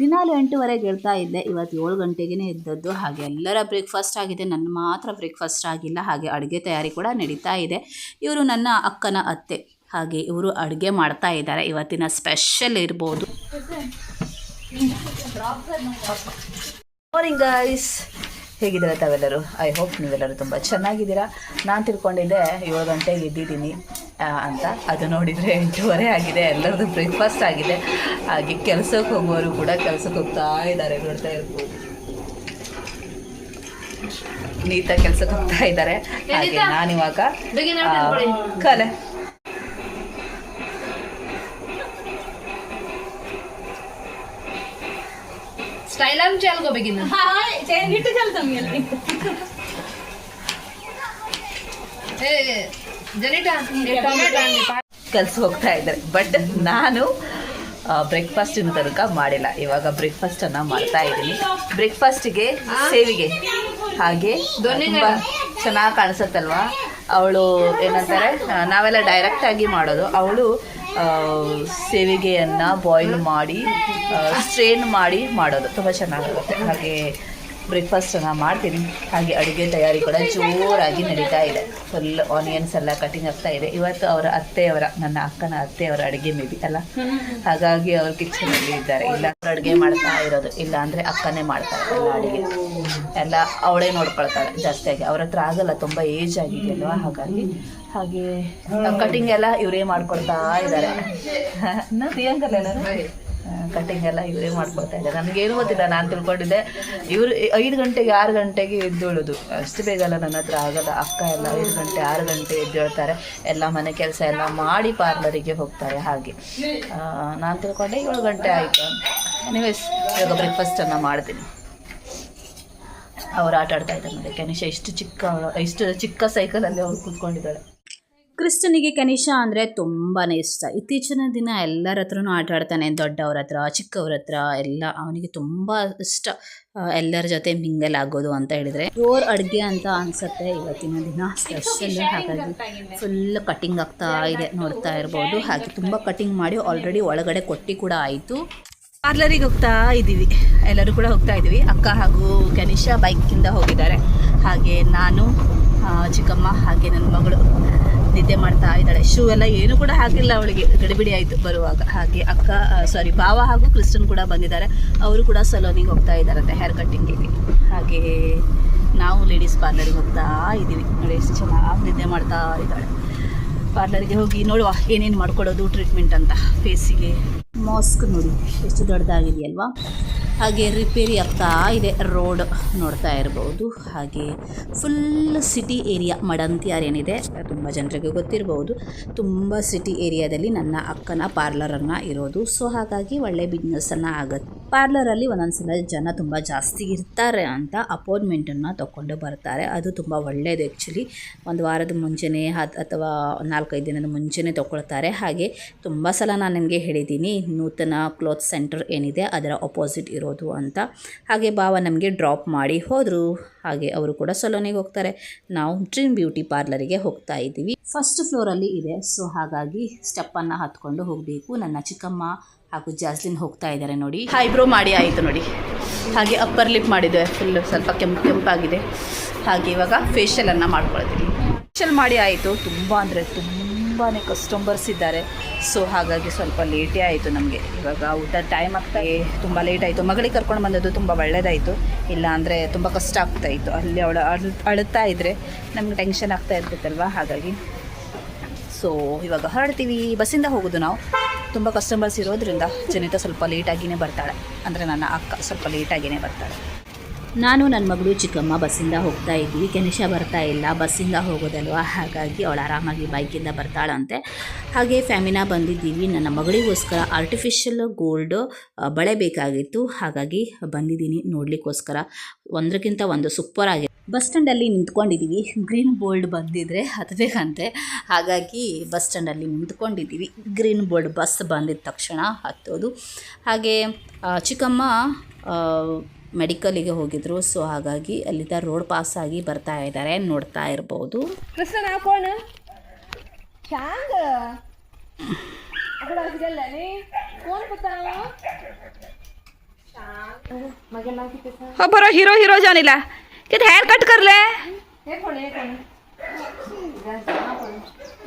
ದಿನಾಲು ಎಂಟುವರೆಗೆ ಹೇಳ್ತಾ ಇದ್ದೆ, ಇವತ್ತು ಏಳು ಗಂಟೆಗೇ ಇದ್ದದ್ದು ಹಾಗೆ ಎಲ್ಲರ ಬ್ರೇಕ್ಫಾಸ್ಟ್ ಆಗಿದೆ, ನನ್ನ ಮಾತ್ರ ಬ್ರೇಕ್ಫಾಸ್ಟ್ ಆಗಿಲ್ಲ. ಹಾಗೆ ಅಡುಗೆ ತಯಾರಿ ಕೂಡ ನಡೀತಾ ಇದೆ. ಇವರು ನನ್ನ ಅಕ್ಕನ ಅತ್ತೆ. ಹಾಗೆ ಇವರು ಅಡುಗೆ ಮಾಡ್ತಾ ಇದ್ದಾರೆ. ಇವತ್ತಿನ ಸ್ಪೆಷಲ್ ಇರ್ಬೋದು. ಹೇಗಿದ್ದೀರಾ ತಾವೆಲ್ಲರೂ? ಐ ಹೋಪ್ ನೀವೆಲ್ಲರೂ ತುಂಬ ಚೆನ್ನಾಗಿದ್ದೀರಾ. ನಾನು ತಿಳ್ಕೊಂಡಿದ್ದೆ ಏಳು ಗಂಟೆಗೆ ಇದ್ದಿದ್ದೀನಿ ಅಂತ. ಅದು ನೋಡಿದರೆ ಎಂಟೂವರೆ ಆಗಿದೆ ಎಲ್ಲರದ್ದು ಬ್ರೇಕ್ಫಾಸ್ಟ್ ಆಗಿದೆ. ಹಾಗೆ ಕೆಲಸಕ್ಕೆ ಹೋಗುವವರು ಕೂಡ ಕೆಲಸಕ್ಕೆ ಹೋಗ್ತಾ ಇದ್ದಾರೆ ನೋಡ್ತಾ ಇರ್ಬೋದು. ನೀಟಾಗಿ ಕೆಲಸಕ್ಕೆ ಹೋಗ್ತಾ ಇದ್ದಾರೆ. ಹಾಗೆ ನಾನಿವಾಗ ಕಲೆ. ಸ್ಟೈಲ್ ಆಗಿ ಚೆಲ್ಕೋಬೇಕು ಇನ್ನು ಹೋಗ್ತಾ ಇದ್ದಾರೆ ಬಟ್ ನಾನು ಬ್ರೇಕ್ಫಾಸ್ಟಿನ ತನಕ ಮಾಡಿಲ್ಲ. ಇವಾಗ ಬ್ರೇಕ್ಫಾಸ್ಟನ್ನು ಮಾಡ್ತಾ ಇದ್ದೀನಿ. ಬ್ರೇಕ್ಫಾಸ್ಟಿಗೆ ಸೇವಿಗೆ. ಹಾಗೆ ಚೆನ್ನಾಗಿ ಕಾಣಿಸುತ್ತಲ್ವಾ? ಅವಳು ಏನಂತಾರೆ ನಾವೆಲ್ಲ ಡೈರೆಕ್ಟ್ ಆಗಿ ಮಾಡೋದು. ಅವಳು ಸೇವಿಗೆಯನ್ನು ಬಾಯ್ಲ್ ಮಾಡಿ ಸ್ಟ್ರೇನ್ ಮಾಡಿ ಮಾಡೋದು. ತುಂಬ ಚೆನ್ನಾಗಿರುತ್ತೆ. ಹಾಗೆ ಬ್ರೇಕ್ಫಾಸ್ಟನ್ನು ಮಾಡ್ತೀನಿ. ಹಾಗೆ ಅಡುಗೆ ತಯಾರಿ ಕೂಡ ಜೋರಾಗಿ ನಡೀತಾ ಇದೆ. ಫುಲ್ ಆನಿಯನ್ಸ್ ಎಲ್ಲ ಕಟಿಂಗ್ ಆಗ್ತಾ ಇದೆ. ಇವತ್ತು ಅವರ ಅತ್ತೆಯವರ, ನನ್ನ ಅಕ್ಕನ ಅತ್ತೆಯವರ ಅಡುಗೆ ಮೇಬಿ ಅಲ್ಲ? ಹಾಗಾಗಿ ಅವರು ಕಿಚನಲ್ಲಿ ಇದ್ದಾರೆ. ಇಲ್ಲ ಅಡುಗೆ ಮಾಡ್ತಾ ಇರೋದು. ಇಲ್ಲ ಅಂದರೆ ಅಕ್ಕನೇ ಮಾಡ್ತಾರೆ ಎಲ್ಲ ಅಡುಗೆ. ಎಲ್ಲ ಅವಳೇ ನೋಡ್ಕೊಳ್ತಾಳೆ ಜಾಸ್ತಿಯಾಗಿ. ಅವ್ರ ಹತ್ರ ಆಗಲ್ಲ. ತುಂಬ ಏಜ್ ಆಗಿದೆಯಲ್ವ ಹಾಗಾಗಿ ಹಾಗೆ ಕಟಿಂಗ್ ಎಲ್ಲ ಇವರೇ ಮಾಡ್ಕೊಳ್ತಾ ಇದ್ದಾರೆ ನಾ ಪ್ರಿಯಾಂಕಲ್ಲ ಕಟಿಂಗ್ ಎಲ್ಲ ಇವರೇ ಮಾಡ್ಕೊಳ್ತಾ ಇದ್ದಾರೆ ನನಗೇನು ಗೊತ್ತಿಲ್ಲ ನಾನು ತಿಳ್ಕೊಂಡಿದ್ದೆ ಇವರು ಐದು ಗಂಟೆಗೆ ಆರು ಗಂಟೆಗೆ ಎದ್ದೇಳೋದು. ಅಷ್ಟು ಬೇಗ ಎಲ್ಲ ನನ್ನ ಹತ್ರ ಆಗಲ್ಲ. ಅಕ್ಕ ಎಲ್ಲ ಐದು ಗಂಟೆ ಆರು ಗಂಟೆ ಎದ್ದೇಳ್ತಾರೆ. ಎಲ್ಲ ಮನೆ ಕೆಲಸ ಎಲ್ಲ ಮಾಡಿ ಪಾರ್ಲರಿಗೆ ಹೋಗ್ತಾರೆ ಹಾಗೆ. ನಾನು ತಿಳ್ಕೊಂಡೆ ಏಳು ಗಂಟೆ ಆಯಿತು. ಎನಿವೇಸ್ ಇವಾಗ ಬ್ರೇಕ್ಫಾಸ್ಟನ್ನು ಮಾಡ್ತೀನಿ. ಅವ್ರು ಆಟ ಆಡ್ತಾ ಇದ್ದಾರೆ ನೋಡಿ ಕನಿಷ ಇಷ್ಟು ಚಿಕ್ಕ ಇಷ್ಟು ಚಿಕ್ಕ ಸೈಕಲಲ್ಲಿ ಅವ್ರು ಕೂತ್ಕೊಂಡಿದ್ದಾಳೆ. ಕ್ರಿಸ್ತನಿಗೆ ಕನಿಷ ಅಂದರೆ ತುಂಬಾ ಇಷ್ಟ. ಇತ್ತೀಚಿನ ದಿನ ಎಲ್ಲರ ಹತ್ರನೂ ಆಟ ಆಡ್ತಾನೆ ದೊಡ್ಡವ್ರ ಹತ್ರ ಚಿಕ್ಕವ್ರ ಹತ್ರ ಎಲ್ಲ ಅವನಿಗೆ ತುಂಬ ಇಷ್ಟ. ಎಲ್ಲರ ಜೊತೆ ಮಿಂಗಲ್ ಆಗೋದು ಅಂತ ಹೇಳಿದರೆ. ಜೋರ್ ಅಡುಗೆ ಅಂತ ಅನಿಸುತ್ತೆ ಇವತ್ತಿನ ದಿನ. ಸ್ಪೆಷಲ್ ಹಾಗಾಗಿ ಫುಲ್ ಕಟಿಂಗ್ ಆಗ್ತಾ ಇದೆ ನೋಡ್ತಾ ಇರ್ಬೋದು. ಹಾಗೆ ತುಂಬ ಕಟಿಂಗ್ ಮಾಡಿ ಆಲ್ರೆಡಿ ಒಳಗಡೆ ಕೊಟ್ಟಿ ಕೂಡ ಆಯಿತು. ಪಾರ್ಲರಿಗೆ ಹೋಗ್ತಾ ಇದ್ದೀವಿ. ಎಲ್ಲರೂ ಕೂಡ ಹೋಗ್ತಾ ಇದ್ದೀವಿ. ಅಕ್ಕ ಹಾಗೂ ಕನಿಷಾ ಬೈಕಿಂದ ಹೋಗಿದ್ದಾರೆ. ಹಾಗೆ ನಾನು ಚಿಕ್ಕಮ್ಮ ಹಾಗೆ ನನ್ನ ಮಗಳು. ನಿದ್ದೆ ಮಾಡ್ತಾ ಇದ್ದಾಳೆ. ಶೂ ಎಲ್ಲ ಏನು ಕೂಡ ಹಾಕಿಲ್ಲ ಅವಳಿಗೆ. ಗಡಿಬಿಡಿ ಆಯಿತು ಬರುವಾಗ. ಹಾಗೆ ಅಕ್ಕ ಸಾರಿ ಭಾವ ಹಾಗೂ ಕ್ರಿಸ್ಟನ್ ಕೂಡ ಬಂದಿದ್ದಾರೆ. ಅವರು ಕೂಡ ಸಲೋನಿಗೆ ಹೋಗ್ತಾ ಇದ್ದಾರಂತೆ ಹೇರ್ ಕಟ್ಟಿಂಗಿಗೆ ಹಾಗೆ ನಾವು ಲೇಡೀಸ್ ಪಾರ್ಲರಿಗೆ ಹೋಗ್ತಾ ಇದ್ದೀವಿ. ನೋಡಿ ಎಷ್ಟು ಚೆನ್ನಾಗಿ ನಿದ್ದೆ ಮಾಡ್ತಾ ಇದ್ದಾಳೆ. ಪಾರ್ಲರ್ಗೆ ಹೋಗಿ ನೋಡುವ ಏನೇನು ಮಾಡ್ಕೊಡೋದು ಟ್ರೀಟ್ಮೆಂಟ್ ಅಂತ ಫೇಸಿಗೆ ಮಾಸ್ಕ್ ನೋಡಿ, ಎಷ್ಟು ದೊಡ್ಡದಾಗಿದೆಯಲ್ವಾ? ಹಾಗೆ ರಿಪೇರಿ ಆಗ್ತಾ ಇದೆ, ರೋಡ್ ನೋಡ್ತಾ ಇರ್ಬೋದು. ಹಾಗೆ ಫುಲ್ ಸಿಟಿ ಏರಿಯಾ ಮಡಂತಿಯಾರ್ ಏನಿದೆ, ತುಂಬ ಜನರಿಗೆ ಗೊತ್ತಿರ್ಬೋದು. ತುಂಬ ಸಿಟಿ ಏರಿಯಾದಲ್ಲಿ ನನ್ನ ಅಕ್ಕನ ಪಾರ್ಲರನ್ನು ಇರೋದು. ಸೊ ಹಾಗಾಗಿ ಒಳ್ಳೆ ಬಿಸ್ನೆಸ್ಸನ್ನು ಆಗುತ್ತೆ. ಪಾರ್ಲರಲ್ಲಿ ಒಂದೊಂದ್ಸಲ ಜನ ತುಂಬ ಜಾಸ್ತಿ ಇರ್ತಾರೆ ಅಂತ ಅಪಾಯಿಂಟ್ಮೆಂಟನ್ನು ತಗೊಂಡು ಬರ್ತಾರೆ. ಅದು ತುಂಬ ಒಳ್ಳೆಯದು ಆ್ಯಕ್ಚುಲಿ ಒಂದು ವಾರದ ಮುಂಚೆನೇ ಅಥವಾ ನಾಲ್ಕೈದು ದಿನದ ಮುಂಚೆನೇ ತೊಗೊಳ್ತಾರೆ. ಹಾಗೆ ತುಂಬ ಸಲ ನಾನು ನಿಮಗೆ ಹೇಳಿದ್ದೀನಿ, ನೂತನ ಕ್ಲೋತ್ ಸೆಂಟರ್ ಏನಿದೆ ಅದರ ಅಪೋಸಿಟ್ ಇರೋದು ಅಂತ. ಹಾಗೆ ಭಾವ ನಮಗೆ ಡ್ರಾಪ್ ಮಾಡಿ ಹೋದರು. ಹಾಗೆ ಅವರು ಕೂಡ ಸಲೋನಿಗೆ ಹೋಗ್ತಾರೆ. ನಾವು ಡ್ರೀಮ್ ಬ್ಯೂಟಿ ಪಾರ್ಲರಿಗೆ ಹೋಗ್ತಾ ಇದ್ದೀವಿ. ಫಸ್ಟ್ ಫ್ಲೋರಲ್ಲಿ ಇದೆ. ಸೊ ಹಾಗಾಗಿ ಸ್ಟೆಪ್ಪನ್ನು ಹತ್ಕೊಂಡು ಹೋಗಬೇಕು. ನನ್ನ ಚಿಕ್ಕಮ್ಮ ಹಾಗೂ ಜಾಸ್ಲಿನ್ ಹೋಗ್ತಾ ಇದ್ದಾರೆ ನೋಡಿ. ಹೈಬ್ರೋ ಮಾಡಿ ಆಯಿತು ನೋಡಿ. ಹಾಗೆ ಅಪ್ಪರ್ ಲಿಪ್ ಮಾಡಿದೆ. ಫುಲ್ ಸ್ವಲ್ಪ ಕೆಂಪು ಕೆಂಪಾಗಿದೆ. ಹಾಗೆ ಇವಾಗ ಫೇಶಿಯಲನ್ನು ಮಾಡ್ಕೊಳ್ತೀನಿ. ಫೇಶಿಯಲ್ ಮಾಡಿ ಆಯಿತು. ತುಂಬ ಅಂದರೆ ತುಂಬಾ ಕಸ್ಟಮರ್ಸ್ ಇದ್ದಾರೆ. ಸೊ ಹಾಗಾಗಿ ಸ್ವಲ್ಪ ಲೇಟೇ ಆಯಿತು ನಮಗೆ. ಇವಾಗ ಊಟ ಟೈಮ್ ಆಗ್ತಾ ತುಂಬ ಲೇಟ್ ಆಯಿತು. ಮಗಳಿಗೆ ಕರ್ಕೊಂಡು ಬಂದದ್ದು ತುಂಬ ಒಳ್ಳೆಯದಾಯಿತು ಇಲ್ಲ ಅಂದರೆ ತುಂಬ ಕಷ್ಟ ಆಗ್ತಾಯಿತ್ತು ಅಲ್ಲಿ ಅವಳು ಅಳು ಅಳುತ್ತಾ ಇದ್ದರೆ ನಮ್ಗೆ ಟೆನ್ಷನ್ ಆಗ್ತಾ ಇರ್ತಿತ್ತಲ್ವ ಹಾಗಾಗಿ ಸೊ ಇವಾಗ ಹೊರಡ್ತೀವಿ. ಬಸ್ಸಿಂದ ಹೋಗೋದು ನಾವು. ತುಂಬ ಕಸ್ಟಮರ್ಸ್ ಇರೋದ್ರಿಂದ ಜನಿತ ಸ್ವಲ್ಪ ಲೇಟಾಗಿಯೇ ಬರ್ತಾಳೆ. ಅಂದರೆ ನನ್ನ ಅಕ್ಕ ಸ್ವಲ್ಪ ಲೇಟಾಗಿಯೇ ಬರ್ತಾಳೆ. ನಾನು ನನ್ನ ಮಗಳು ಚಿಕ್ಕಮ್ಮ ಬಸ್ಸಿಂದ ಹೋಗ್ತಾ ಇದ್ವಿ ಗಣೇಶ ಬರ್ತಾ ಇಲ್ಲ. ಬಸ್ಸಿಂದ ಹೋಗೋದಲ್ವಾ? ಹಾಗಾಗಿ ಅವಳು ಆರಾಮಾಗಿ ಬೈಕಿಂದ ಬರ್ತಾಳಂತೆ. ಹಾಗೆ ಫ್ಯಾಮಿನ ಬಂದಿದ್ದೀವಿ. ನನ್ನ ಮಗಳಿಗೋಸ್ಕರ ಆರ್ಟಿಫಿಷಿಯಲ್ ಗೋಲ್ಡ್ ಬಳೆ ಬೇಕಾಗಿತ್ತು. ಹಾಗಾಗಿ ಬಂದಿದ್ದೀನಿ ನೋಡಲಿಕ್ಕೋಸ್ಕರ. ಒಂದಕ್ಕಿಂತ ಒಂದು ಸೂಪರ್ ಆಗಿ ಬಸ್ ಸ್ಟ್ಯಾಂಡಲ್ಲಿ ನಿಂತ್ಕೊಂಡಿದ್ದೀವಿ. ಗ್ರೀನ್ ಬೋಲ್ಡ್ ಬಂದಿದ್ರೆ ಹತ್ತಬೇಕಂತೆ ಹಾಗಾಗಿ ಬಸ್ ಸ್ಟ್ಯಾಂಡಲ್ಲಿ ನಿಂತ್ಕೊಂಡಿದ್ದೀವಿ. ಗ್ರೀನ್ ಬೋಲ್ಡ್ ಬಸ್ ಬಂದಿದ ತಕ್ಷಣ ಹತ್ತೋದು. ಹಾಗೆ ಚಿಕ್ಕಮ್ಮ ಮೆಡಿಕಲಿಗೆ ಹೋಗಿದ್ರು ಸೊ ಹಾಗಾಗಿ ಅಲ್ಲಿದ್ದ ರೋಡ್ ಪಾಸ್ ಆಗಿ ಬರ್ತಾ ಇದ್ದಾರೆ ನೋಡ್ತಾ ಇರ್ಬೋದು कृष्ण नाव कोण सांग अकडे असं गेलं नाही कोण पत्ता हो बरो हिरो हिरो जानीला किती हेअर कट करले हे कोण हे कोण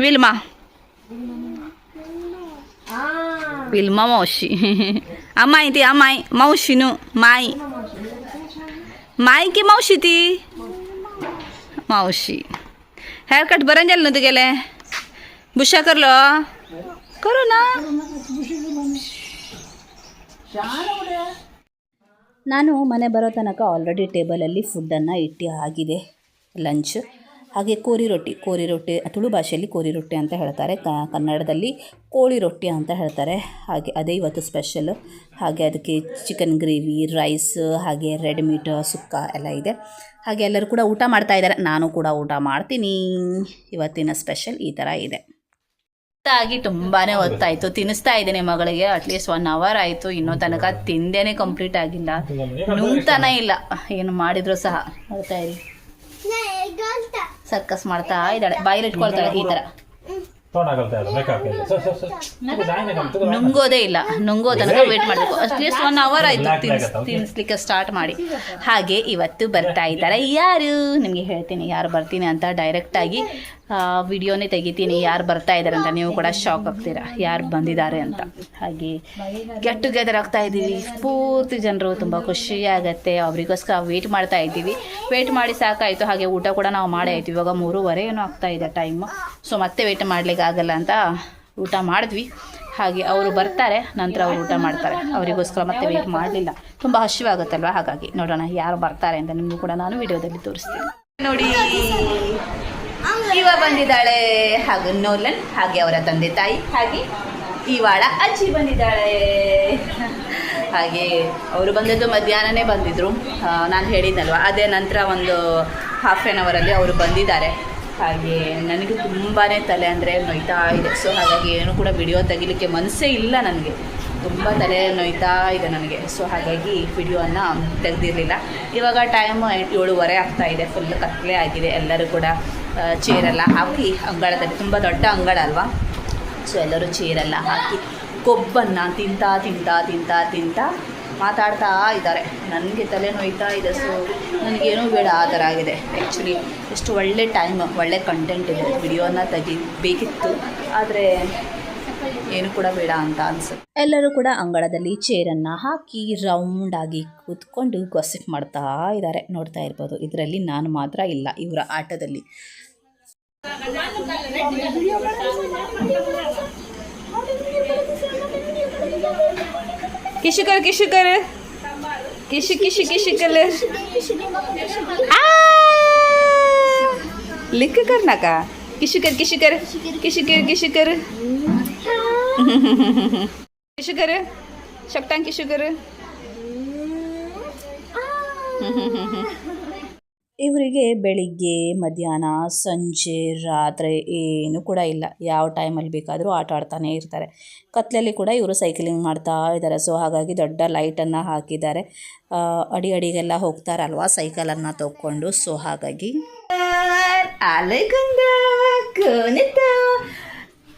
विल्मा हा विल्मा मावशी अम्माई ती अम्माई मावशी नु माई माई की मावशी ती मावशी हेअर कट बरं झालं ना गेले बुशा करलो करू ना ನಾನು ಮನೆ ಬರೋ ತನಕ ಆಲ್ರೆಡಿ ಟೇಬಲಲ್ಲಿ ಫುಡ್ಡನ್ನು ಇಟ್ಟು ಆಗಿದೆ ಲಂಚ್ ಹಾಗೆ ಕೋರಿ ರೊಟ್ಟಿ ಕೋರಿ ರೊಟ್ಟಿ ತುಳು ಭಾಷೆಯಲ್ಲಿ ಕೋರಿ ರೊಟ್ಟಿ ಅಂತ ಹೇಳ್ತಾರೆ. ಕ ಕನ್ನಡದಲ್ಲಿ ಕೋಳಿ ರೊಟ್ಟಿ ಅಂತ ಹೇಳ್ತಾರೆ. ಹಾಗೆ ಅದೇ ಇವತ್ತು ಸ್ಪೆಷಲ್ ಹಾಗೆ ಅದಕ್ಕೆ ಚಿಕನ್ ಗ್ರೇವಿ ರೈಸ್ ಹಾಗೆ ರೆಡ್ ಮೀಟ್ ಸುಕ್ಕ ಎಲ್ಲ ಇದೆ. ಹಾಗೆ ಎಲ್ಲರೂ ಕೂಡ ಊಟ ಮಾಡ್ತಾ ಇದ್ದಾರೆ. ನಾನು ಕೂಡ ಊಟ ಮಾಡ್ತೀನಿ. ಇವತ್ತಿನ ಸ್ಪೆಷಲ್ ಈ ಥರ ಇದೆ. ಆಗಿ ತುಂಬಾನೇ ಹೊತ್ತಾಯ್ತು. ತಿನ್ನಿಸ್ತಾ ಇದ್ದೀನಿ ಮಗಳಿಗೆ. ಅಟ್ಲೀಸ್ಟ್ ಒನ್ ಅವರ್ ಆಯ್ತು. ಇನ್ನೂ ತನಕ ತಿಂದೇನೆ ಕಂಪ್ಲೀಟ್ ಆಗಿಲ್ಲ. ನುಂಗ್ತಾನೇ ಇಲ್ಲ. ಏನು ಮಾಡಿದ್ರು ಸಹ. ನೋಡ್ತಾ ಇರಿ. ಸರ್ಕಸ್ ಮಾಡ್ತಾ ಇದ್ದಾಳೆ. ಬಾಯಲ್ಲಿ ಇಟ್ಕೊಳ್ತಾಳೆ ಈ ತಗೋ. ನುಂಗೋದೇ ಇಲ್ಲ. ನುಂಗೋ ತನಕ ವೇಟ್ ಮಾಡಬೇಕು. ಅಟ್ಲೀಸ್ಟ್ ಒನ್ ಅವರ್ ಆಯ್ತು ತಿನ್ಸ್ ತಿನ್ನಿಸ್ಲಿಕ್ಕೆ ಸ್ಟಾರ್ಟ್ ಮಾಡಿ. ಹಾಗೆ ಇವತ್ತು ಬರ್ತಾ ಇದ್ದಾರೆ. ಯಾರು? ನಿಮಗೆ ಹೇಳ್ತೀನಿ ಯಾರು ಬರ್ತೀನಿ ಅಂತ ಡೈರೆಕ್ಟಾಗಿ ವಿಡಿಯೋನೇ ತೆಗಿತೀನಿ. ಯಾರು ಬರ್ತಾ ಇದ್ದಾರೆ ಅಂತ ನೀವು ಕೂಡ ಶಾಕ್ ಆಗ್ತೀರಾ. ಯಾರು ಬಂದಿದ್ದಾರೆ ಅಂತ. ಹಾಗೆ ಗೆಟ್ ಟುಗೆದರ್ ಆಗ್ತಾ ಇದ್ದೀವಿ. ಪೂರ್ತಿ ಜನರು ತುಂಬ ಖುಷಿ ಆಗುತ್ತೆ. ಅವರಿಗೋಸ್ಕರ ವೇಟ್ ಮಾಡ್ತಾ ಇದ್ದೀವಿ. ವೇಟ್ ಮಾಡಿ ಸಾಕಾಯಿತು. ಹಾಗೆ ಊಟ ಕೂಡ ನಾವು ಮಾಡೇ ಆಯ್ತು. ಇವಾಗ ಮೂರುವರೆ ಏನೋ ಆಗ್ತಾ ಇದೆ ಟೈಮು ಸೊ ಮತ್ತೆ ವೇಟ್ ಮಾಡ್ಲಿಕ್ಕೆ ಆಗಲ್ಲ ಅಂತ ಊಟ ಮಾಡಿದ್ವಿ. ಹಾಗೆ ಅವರು ಬರ್ತಾರೆ. ನಂತರ ಅವರು ಊಟ ಮಾಡ್ತಾರೆ. ಅವರಿಗೋಸ್ಕರ ಮತ್ತೆ ವೇಟ್ ಮಾಡಲಿಲ್ಲ. ತುಂಬ ಹಸಿವಾಗುತ್ತಲ್ವ? ಹಾಗಾಗಿ ನೋಡೋಣ ಯಾರು ಬರ್ತಾರೆ ಅಂತ ನಿಮಗೂ ಕೂಡ ನಾನು ವಿಡಿಯೋದಲ್ಲಿ ತೋರಿಸ್ತೀನಿ. ನೋಡಿ. ಇವ ಬಂದಿದ್ದಾಳೆ ಹಾಗೂ ನೋಲನ್, ಹಾಗೆ ಅವರ ತಂದೆ ತಾಯಿ, ಹಾಗೆ ಇವಾಳ ಅಜ್ಜಿ ಬಂದಿದ್ದಾಳೆ. ಹಾಗೆ ಅವರು ಬಂದದ್ದು ಮಧ್ಯಾಹ್ನನೇ ಬಂದಿದ್ರು. ನಾನು ಹೇಳಿದ್ನಲ್ವ, ಅದೇ ನಂತರ ಒಂದು ಹಾಫ್ ಆ್ಯನ್ ಅವರಲ್ಲಿ ಅವರು ಬಂದಿದ್ದಾರೆ. ಹಾಗೆ ನನಗೆ ತುಂಬಾ ತಲೆ ಅಂದರೆ ನೋಯ್ತಾ ಇದೆ. ಸೊ ಹಾಗಾಗಿ ಏನು ಕೂಡ ವಿಡಿಯೋ ತೆಗಿಲಿಕ್ಕೆ ಮನಸ್ಸೇ ಇಲ್ಲ ನನಗೆ. ತುಂಬ ತಲೆ ನೋಯ್ತಾ ಇದೆ ನನಗೆ. ಸೊ ಹಾಗಾಗಿ ವಿಡಿಯೋನ ತೆಗೆದಿರಲಿಲ್ಲ. ಇವಾಗ ಟೈಮ್ ಏಳುವರೆ ಆಗ್ತಾ ಇದೆ ಫುಲ್ ಕತ್ಲೆ ಆಗಿದೆ. ಎಲ್ಲರೂ ಕೂಡ ಚೇರೆಲ್ಲ ಹಾಕಿ, ಅಂಗಳದಲ್ಲಿ ತುಂಬ ದೊಡ್ಡ ಅಂಗಳ ಅಲ್ವಾ? ಸೊ ಎಲ್ಲರೂ ಚೇರೆಲ್ಲ ಹಾಕಿ, ಕೊಬ್ಬನ್ನು ತಿಂತಾ ತಿಂತಾ ತಿಂತಾ ತಿಂತಾ ಮಾತಾಡ್ತಾ ಇದ್ದಾರೆ. ನನಗೆ ತಲೆ ನೋಯ್ತಾ ಇದೆ ಸೊ ನನಗೇನೂ ಬೇಡ, ಆ ಥರ ಆಗಿದೆ. ಆ್ಯಕ್ಚುಲಿ ಎಷ್ಟು ಒಳ್ಳೆ ಟೈಮ್ ಒಳ್ಳೆ ಕಂಟೆಂಟ್ ಇದೆ. ವಿಡಿಯೋನ ತೆಗಿಬೇಕಿತ್ತು ಆದರೆ ಏನು ಕೂಡ ಬೇಡ ಅಂತ ಅನ್ಸುತ್ತೆ. ಎಲ್ಲರೂ ಕೂಡ ಅಂಗಳದಲ್ಲಿ ಚೇರನ್ನ ಹಾಕಿ ರೌಂಡ್ ಆಗಿ ಕೂತ್ಕೊಂಡು ಗೊಸಿಪ್ ಮಾಡ್ತಾ ಇದ್ದಾರೆ. ನೋಡ್ತಾ ಇರ್ಬೋದು. ಇದರಲ್ಲಿ ನಾನು ಮಾತ್ರ ಇಲ್ಲ, ಇವರ ಆಟದಲ್ಲಿ. ಕಿಶುಕರ್ ಕಿಶುಕರ್. ಕಿಶು ಕಿಶು ಕಿಶು ಕಲರ್ ಲಿಕ್ಕ ಕರ್ನಾಕ ಕಿಶುಕರ್ ಕಿಶುಕರ್ ಕಿಶುಕರ್ ಕಿಶುಕರ್. ಶುಗರ್ ಶಕ್ತಾಂಕಿ ಶುಗರ್ ಇವರಿಗೆ ಬೆಳಿಗ್ಗೆ ಮಧ್ಯಾಹ್ನ ಸಂಜೆ ರಾತ್ರಿ ಏನು ಕೂಡ ಇಲ್ಲ. ಯಾವ ಟೈಮಲ್ಲಿ ಬೇಕಾದರೂ ಆಟ ಆಡ್ತಾನೆ ಇರ್ತಾರೆ. ಕತ್ತಲಲ್ಲಿ ಕೂಡ ಇವರು ಸೈಕ್ಲಿಂಗ್ ಮಾಡ್ತಾ ಇದ್ದಾರೆ. ಸೊ ಹಾಗಾಗಿ ದೊಡ್ಡ ಲೈಟನ್ನು ಹಾಕಿದ್ದಾರೆ. ಅಡಿ ಅಡಿಗೆಲ್ಲ ಹೋಗ್ತಾರಲ್ವಾ? ಸೈಕಲನ್ನು ತಗೊಂಡು. ಸೊ ಹಾಗಾಗಿ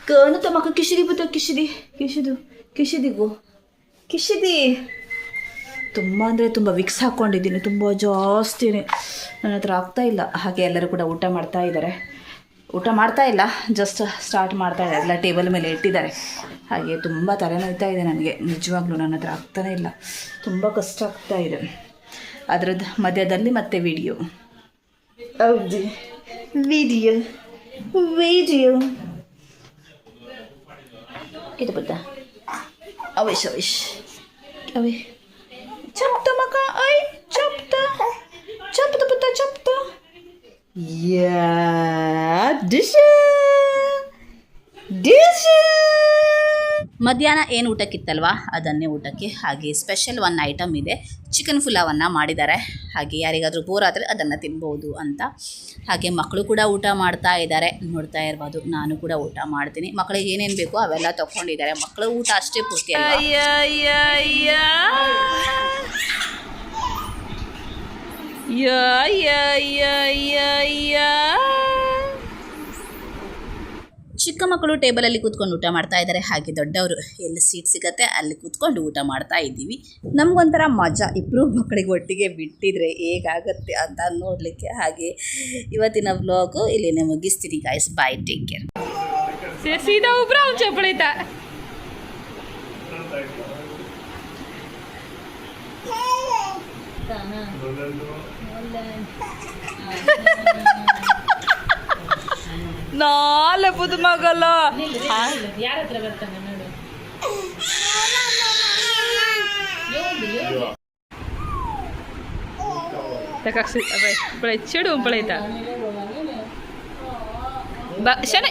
ಕೋನಿತ ಕೋನಿತ ಮಕ್ಕ ಕಿಶಿದಿ ಬುತ್ತ ಕಿಶಿದಿ ಕಿಶಿದು ಕಿಶಿದಿಗು ಕಿಶಿದಿ ತುಂಬ ಅಂದರೆ ತುಂಬ ವಿಕ್ಸ್ ಹಾಕ್ಕೊಂಡಿದ್ದೀನಿ ತುಂಬ ಜಾಸ್ತಿ ನನ್ನ ಹತ್ರ ಆಗ್ತಾ ಇಲ್ಲ. ಹಾಗೆ ಎಲ್ಲರೂ ಕೂಡ ಊಟ ಮಾಡ್ತಾ ಇದ್ದಾರೆ. ಊಟ ಮಾಡ್ತಾ ಇಲ್ಲ. ಜಸ್ಟ್ ಸ್ಟಾರ್ಟ್ ಮಾಡ್ತಾ ಇದ್ದಾರೆ. ಎಲ್ಲ ಟೇಬಲ್ ಮೇಲೆ ಇಟ್ಟಿದ್ದಾರೆ. ಹಾಗೆ ತುಂಬ ತಲೆನೋಯ್ತಾ ಇದೆ ನನಗೆ. ನಿಜವಾಗ್ಲೂ ನನ್ನ ಹತ್ರ ಆಗ್ತಾನೇ ಇಲ್ಲ. ತುಂಬ ಕಷ್ಟ ಆಗ್ತಾ ಇದೆ. ಅದರದ್ದು ಮಧ್ಯದಲ್ಲಿ ಮತ್ತೆ ವಿಡಿಯೋ ಹೌದು. Video video kita punta. Awis, awis. Awis. Chapta maka, ay, chapta. Chapta punta, chapta. Yeah, dishes. ಮಧ್ಯಾಹ್ನ ಏನು ಊಟಕ್ಕಿತ್ತಲ್ವಾ? ಅದನ್ನೇ ಊಟಕ್ಕೆ ಹಾಗೆ ಸ್ಪೆಷಲ್ ಒನ್ ಐಟಮ್ ಇದೆ. ಚಿಕನ್ ಫುಲಾವನ್ನು ಮಾಡಿದ್ದಾರೆ. ಹಾಗೆ ಯಾರಿಗಾದರೂ ಬೋರ್ ಆದರೆ ಅದನ್ನು ತಿನ್ಬೋದು ಅಂತ. ಹಾಗೆ ಮಕ್ಕಳು ಕೂಡ ಊಟ ಮಾಡ್ತಾ ಇದ್ದಾರೆ. ನೋಡ್ತಾ ಇರ್ಬೋದು, ನಾನು ಕೂಡ ಊಟ ಮಾಡ್ತೀನಿ. ಮಕ್ಕಳಿಗೆ ಏನೇನು ಬೇಕೋ ಅವೆಲ್ಲ ತೊಗೊಂಡಿದ್ದಾರೆ ಮಕ್ಕಳು ಊಟ ಅಷ್ಟೇ ಪೂರ್ತಿ? ಚಿಕ್ಕ ಮಕ್ಕಳು ಟೇಬಲಲ್ಲಿ ಕೂತ್ಕೊಂಡು ಊಟ ಮಾಡ್ತಾ ಇದ್ದಾರೆ. ಹಾಗೆ ದೊಡ್ಡವರು ಎಲ್ಲಿ ಸೀಟ್ ಸಿಗತ್ತೆ ಅಲ್ಲಿ ಕೂತ್ಕೊಂಡು ಊಟ ಮಾಡ್ತಾ ಇದ್ದೀವಿ. ನಮಗೊಂಥರ ಮಜಾ. ಇಬ್ಬರು ಮಕ್ಕಳಿಗೆ ಒಟ್ಟಿಗೆ ಬಿಟ್ಟಿದ್ರೆ ಹೇಗಾಗತ್ತೆ ಅಂತ ನೋಡಲಿಕ್ಕೆ. ಹಾಗೆ ಇವತ್ತಿನ ವ್ಲಾಗು ಇಲ್ಲಿನೇ ಮುಗಿಸ್ತೀನಿ ಗಾಯ್ಸ್ ಬಾಯ್ ಟೇಕ್ ಕೇರ್ ಸೀದಾ ಉಬ್ರ ಅವ್ನು ಚಪ್ಪಳೈತ ನಾಳೆ ಪುದು ಮಗಲ್ಲ ಯಾರ ಹತ್ರ ಬರ್ತಾನೆ ನೋಡು ఇప్పుడు ఇచ్చాడు ఇప్పుడైతే బా శని